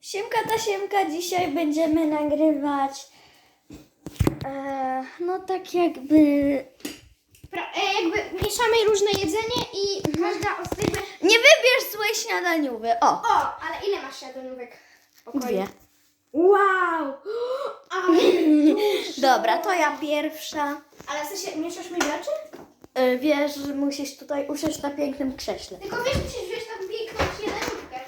Siemka ta siemka, dzisiaj będziemy nagrywać e, no tak jakby Pra- e, jakby mieszamy różne jedzenie i każda ostryga... nie wybierz złej śniadaniówy. O, O, ale ile masz jadłonówek w pokoju? dwie. Wow! Ale dużo. Dobra, to ja pierwsza. Ale w sensie mieszasz mi rzeczy? E, wiesz, że musisz tutaj usiąść na pięknym krześle. Tylko wiesz, musisz wziąć taką piękną śniadanówkę.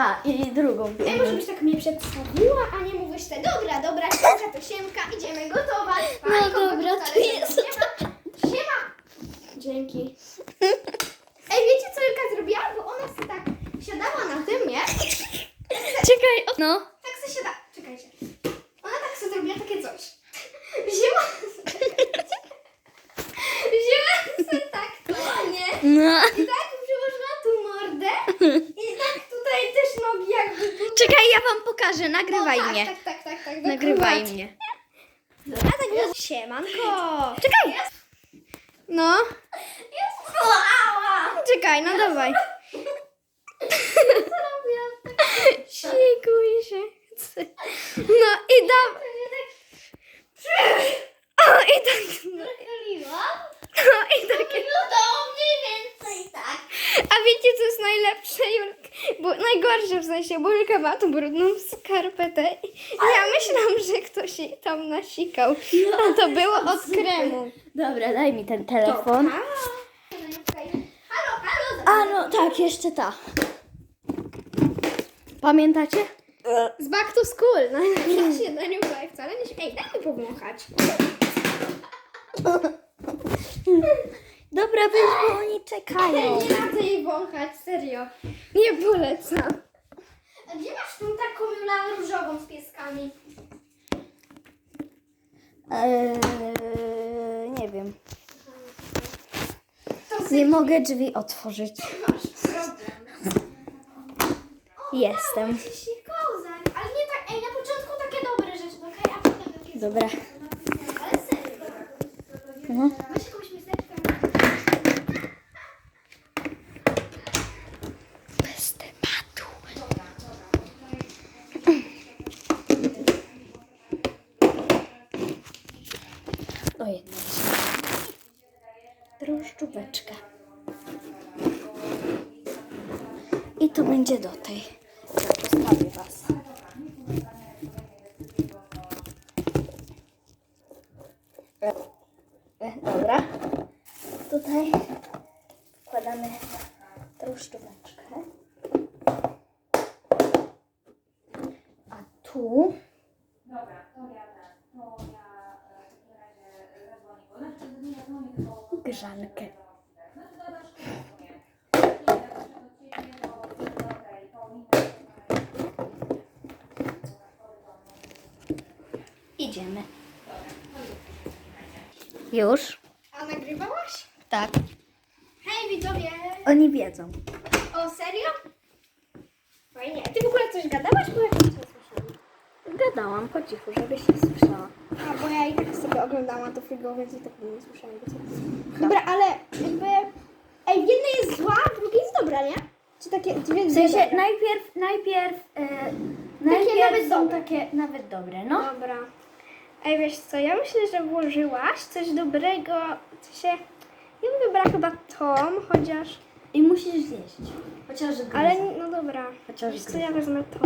A, i drugą Ej, może byś tak mnie przedstawiła, a nie mówisz te, dobra, dobra, siemka to siemka, idziemy gotować. No dobra, to jest- Siema, siema. Dzięki. Ej, wiecie co Julka zrobiła? Bo ona sobie tak siadała na tym, nie? Czekaj, o- no. Tak se siada. Czekajcie. Ona tak sobie zrobiła takie coś. Wzięła. Wzięła sobie tak to, nie? no. I tak przyłożyła tu mordę. I tak tutaj też nogi jakby tu. Czekaj, ja wam pokażę, nagrywaj no, tak, mnie. Tak, tak, tak, tak. Nagrywaj dokładnie. mnie. A tak jest. Siemanko. Czekaj. No. Jest Ała. Czekaj, no dawaj. Sikuj się. No i dawaj. O, i tak. No i takie. tak. A wiecie, co jest najlepsze, Julka? Bo najgorsze w sensie, bo Julka ma tu brudną skarpetę ja myślałam, że ktoś jej tam nasikał. A to było od kremu. Dobra, daj mi ten telefon. Halo, halo. A no tak, jeszcze ta. Pamiętacie? Z back to school. Najlepsza śniadaniówka i wcale nie... Ej, daj mi powąchać. Dobra, weź, bo oni czekają. Nie radzę jej wąchać, serio. Nie polecam. A gdzie masz tą taką Jula różową z pieskami? Eee, nie wiem. To Nie mogę drzwi otworzyć. masz problem. Jestem. Kozak. Ale nie tak, ej, na początku takie dobre rzeczy, okej? A potem takie Dobra. Ale serio. No. Weź jakąś miseczkę. Bez tematu. O jedno. Drożdżóweczkę. I to będzie do tej. Postawię was. E, e, Dobra. Tutaj wkładamy drożdżóweczkę. A tu Dobra, to ja ten, to ja e, w takim razie zadzwonię, bo znaczy nie zadzwonię, tylko grzankę. no to dodasz nie. Nie, ja muszę do ciebie, bo okej, Paulina, Idziemy. Już? A nagrywałaś? Tak. Hej widzowie! Oni wiedzą. O, serio? Fajnie. Ty w ogóle coś gadałaś? Bo ja nic nie słyszałam. Gadałam po cichu, żebyś nie słyszała. A, bo ja i tak sobie oglądałam to figo, więc i tak nie słyszałam. Wiecie? Dobra, ale jakby... Ej, w jednej jest zła, w drugiej jest dobra, nie? Czy takie dwie W sensie najpierw, najpierw, e, najpierw nawet są dobre. takie nawet dobre, no. Dobra. Ej, wiesz co, ja myślę, że włożyłaś coś dobrego, co się... Ja bym wybrała chyba tą, chociaż... I musisz zjeść. Chociaż. Ale no dobra. Chociaż Wiesz co, ja wezmę tą.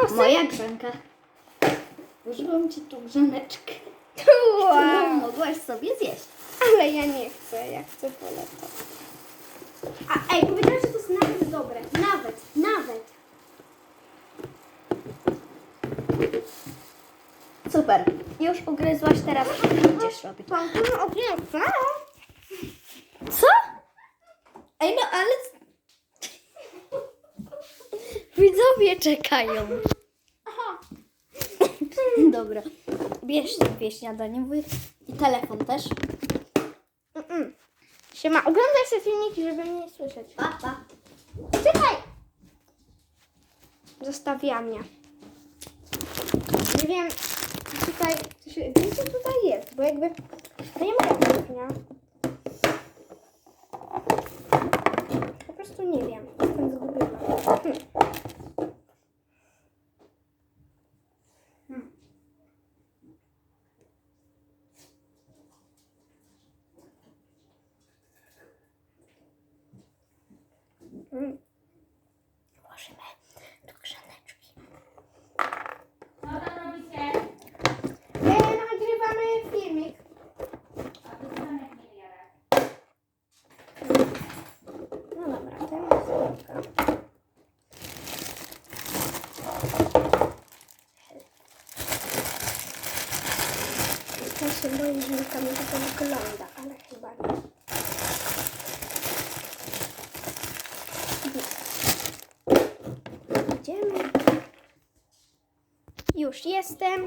O? Moja grzanka. Użyłam ci tu grzaneczkę. Wow. Którą mogłaś sobie zjeść. Ale ja nie chcę, ja chcę poletę. A ej, powiedziałeś, że to jest nawet dobre. Nawet, nawet. Super. Już ugryzłaś, teraz idziesz robić. Co? Ej, no ale... Widzowie czekają. Dobra. Bierz dwie śniadaniowe i telefon też. Siema, oglądaj sobie filmiki, żeby mnie słyszeć. Pa, pa. Czekaj! Zostawia mnie. Nie wiem, co tutaj jest, bo jakby, to nie moja kuchnia. Po prostu nie wiem, jestem Włożymy Już jestem.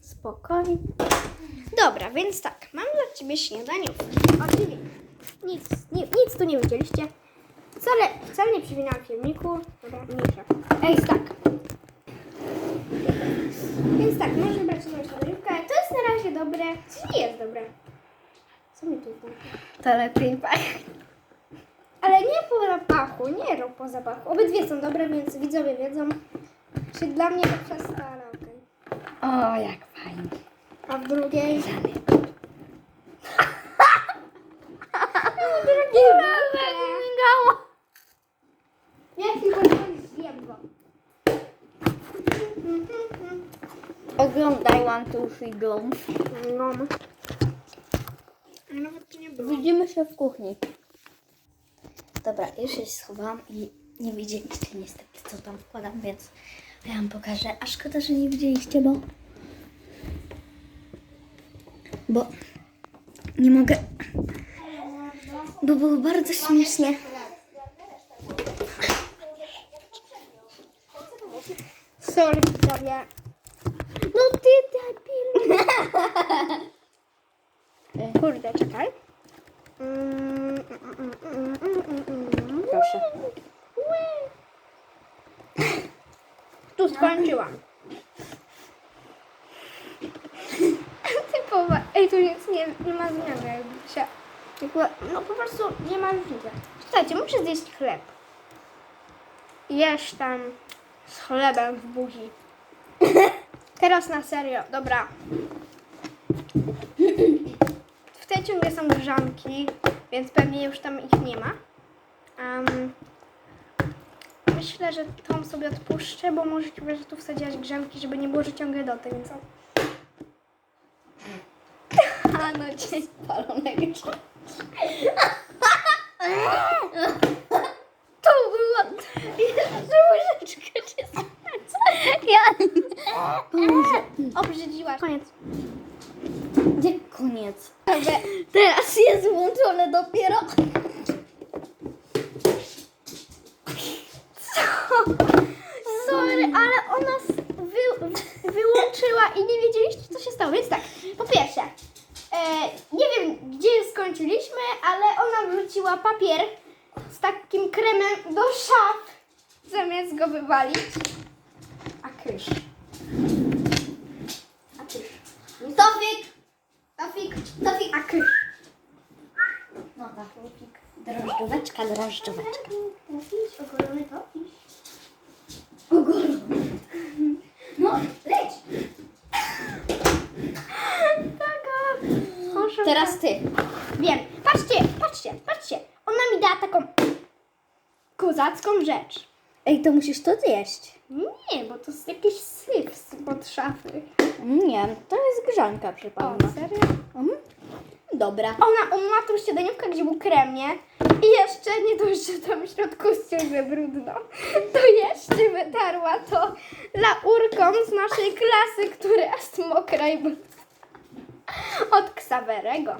Spokojnie. Dobra, więc tak, mam dla Ciebie śniadaniówkę. Oczywiście. Nic, nie, nic tu nie widzieliście. Wcale, wcale nie przewinęłam filmiku. Dobra, mniejsza. Ej, tak. Więc tak, można brać sobie śniadaniówkę. To jest na razie dobre. Co nie jest dobre? Co mi tu znaczy? To lepiej pachnie. Ale nie po zapachu, nie po zapachu. Obydwie są dobre, więc widzowie wiedzą, czy dla mnie to okej. O, jak fajnie. A w drugiej... migało. Ja tylko zjem go. Oglądaj One, Two, Three, Go. No. Ale nawet tu nie było. Widzimy się w kuchni. Dobra, już się schowałam i nie widzieliście niestety, co tam wkładam, więc ja wam pokażę. A szkoda, że nie widzieliście, bo... Bo nie mogę... Bo było bardzo śmiesznie. Sorry, widzowie. No ty debil! Kurde, czekaj. Mm, mm, mm, mm, mm, mm, mm. Proszę. Tu skończyłam. Typowa. Ej, tu nic nie, nie ma zmiany. Jakby się, no po prostu nie ma różnicy. Słuchajcie, muszę zjeść chleb. Jesz tam z chlebem w buzi. Teraz na serio, dobra. W tej ciągle są grzanki, więc pewnie już tam ich nie ma. Myślę, że tą sobie odpuszczę, bo możliwe, że tu wsadziłaś grzanki, żeby nie było, że ciągle do tej, więc... A no cię Palonego To było... Jeszcze łyżeczkę cię Ja... Obrzydziłaś. Koniec. Gdzie koniec? Teraz jest włączone dopiero. Sorry, ale ona s- wy, wyłączyła i nie wiedzieliście, co się stało. Więc tak, po pierwsze, e, nie wiem, gdzie skończyliśmy, ale ona wrzuciła papier z takim kremem do szaf, zamiast go wywalić. A kysz. A kysz. Tofik! Tofik, Tofik, a kysz. No tak, drożdżóweczka, drożdżóweczka. Tofiś, ogolony tofiś. Ogólnie. No, leć! Taka. Proszę Teraz ty. Wiem. Patrzcie, patrzcie, patrzcie. Ona mi dała taką kozacką rzecz. Ej, to musisz to zjeść. Nie, bo to jest jakiś syf spod szafy. Nie, to jest grzanka, O, przypomnę. serio? Mhm. Dobra. Ona, ona ma tą śniadaniówkę, gdzie był krem, nie? I jeszcze nie dość, że tam w środku jest ciągle brudno, to jeszcze wytarła to laurką z naszej klasy, która jest mokra i brudna. Od Ksawerego.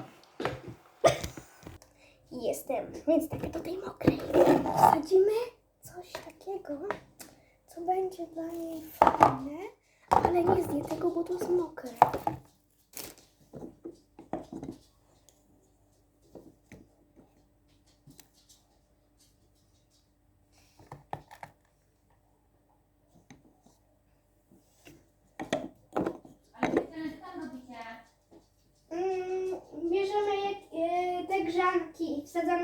Jestem, więc tak do tej mokrej wsadzimy coś takiego, co będzie dla niej fajne, ale nie zje tego, bo to jest mokre. Ale dziewczyny, co tam robicie? Mm, bierzemy je, e, te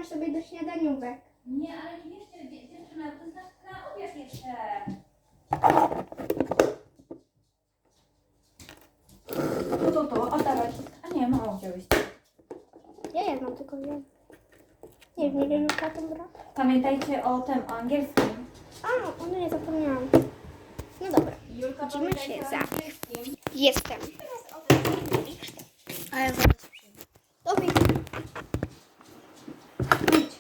wsadzamy sobie do śniadaniówek. Nie, ale nie bierzcie dzie- dziewczyny, to jest na, na obiad To, to, to, oddawaj. A nie, mało wziąłeś. Ja jedną tylko wiem. Nie wiem, nie wiem, jaka to bra. Pamiętajcie o tym, o angielskim. A, no nie zapomniałam. No dobra. Julka, Widzimy się za- angielskim. Jestem. A ja zaraz przyjdę. Do widzenia. Idź.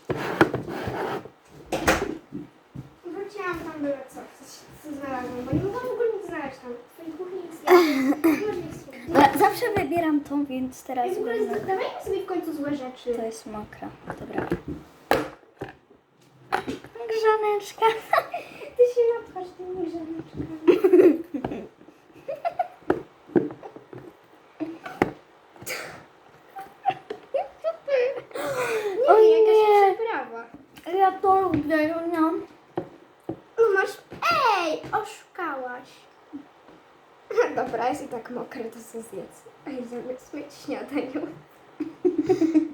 Wróciłam tam było co, coś co znalazłam, bo nie mogłam w ogóle nic znaleźć tam. W twojej kuchni nic nie ma. Nie masz nic słów. Dobra, Zawsze tą, więc teraz Ej, w ogóle dawajmy sobie w końcu złe rzeczy. To jest mokra. Dobra. Grzaneczka. Ty się napchasz tymi żarniczkami. O Nie, jakaś nie. przeprawa. Ja to lubię, miałam. No masz... Ej, oszukałaś. Dobra, jest i tak mokre, to co zjedz. Zamiast mieć śniadaniu.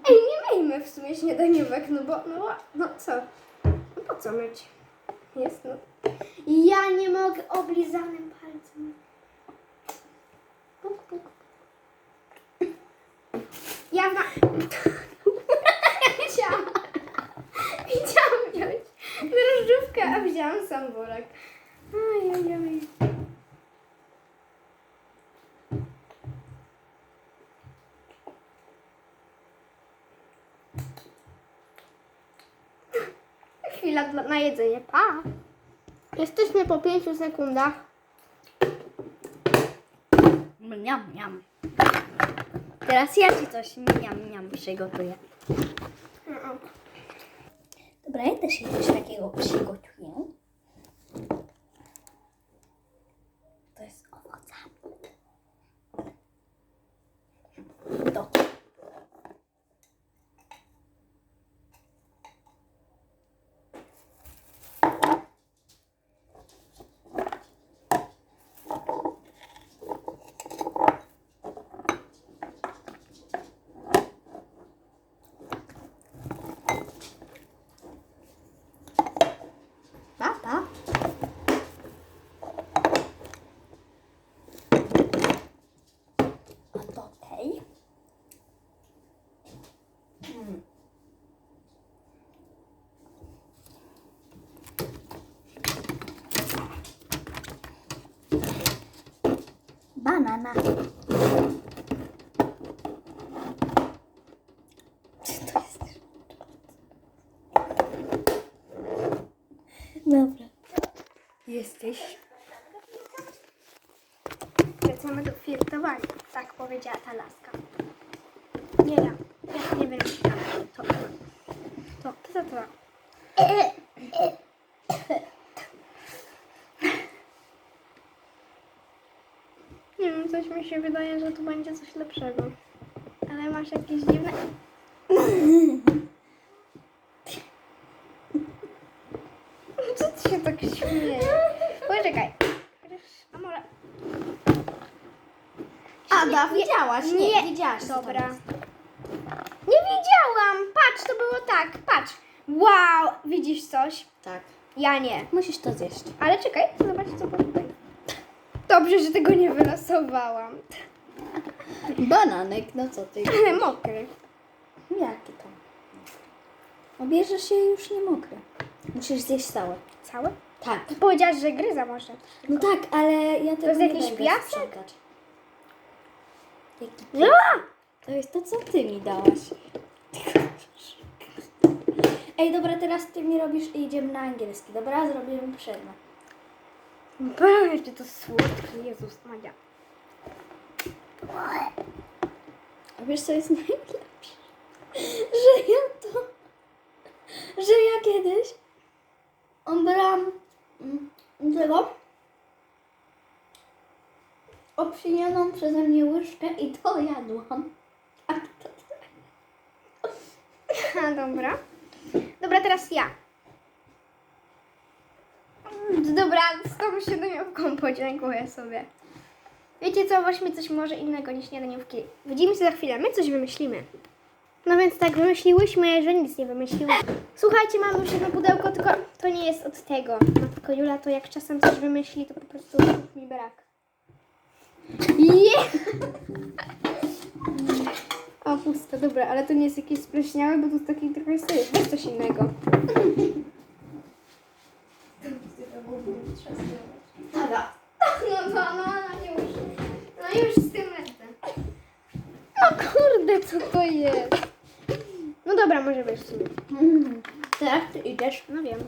Ej, nie myjmy w sumie śniadaniówek, no bo, no, no co? No po co myć? Jest, no. Ja nie mogę oblizanym palcem. Puk, puk. Ja na... Chciałam... Chciałam wziąć drożdżówkę, a wzięłam sam worek. Oj, oj, oj. Chwila na jedzenie. Pa! Jesteśmy po 5 sekundach. Miam, miam. Teraz ja ci coś miam, miam przygotuję. Dobra, ja też coś takiego przygotuję. To jest owoca. To. Papa. A to tej. Mm. Jest? Dobra. Jesteś. Wracamy do flirtowania. Tak powiedziała ta laska. Nie ja. Ja nie wiem, czy to. To, to, to, to. Nie wiem, coś mi się wydaje, że tu będzie coś lepszego. Ale masz jakieś dziwne... Co ty się tak śmiejesz? Poczekaj. A może... Ada, widziałaś? Nie, Nie. widziałaś. Dobra. Nie widziałam! Patrz, to było tak, patrz. Wow, widzisz coś? Tak. Ja nie. Musisz to zjeść. Ale czekaj, zobacz co było tutaj. Dobrze, że tego nie wylosowałam. Bananek, no co ty? Ale mokry. Jaki to? Obierzesz się już nie mokre. Musisz zjeść całe. Całe? Tak. Ty powiedziałaś, że gryza może. No tak, ale ja tego jest nie jakiś będę piasek? sprzątać. Jaki Ja! To jest to, co ty mi dałaś. Ej, dobra, teraz ty mi robisz i idziemy na angielski. Dobra, zrobimy przerwę. Czy to słodkie, Jezus Maria. A wiesz, co jest najlepsze? Że ja to... Że ja kiedyś brałam mm, tego obsinianą przeze mnie łyżkę i to jadłam. Tak, to A, dobra. Dobra, teraz ja. Dobra, z tą śniadaniówką podziękuję sobie. Wiecie co, weźmy coś może innego niż śniadaniówki. Widzimy się za chwilę, my coś wymyślimy. No więc tak wymyśliłyśmy, że nic nie wymyśliły. Słuchajcie, mamy już jedno pudełko, tylko to nie jest od tego. No tylko Jula to jak czasem coś wymyśli, to po prostu mi brak. Je! O, puste, dobra, ale to nie jest jakieś spleśniałe, bo to jest taki trochę syf. Coś innego. Dobra. No, no, no, no już. No już z tym lecę. No kurde, co to jest? No dobra, może być w sumie. Tak, ty idziesz. No wiem.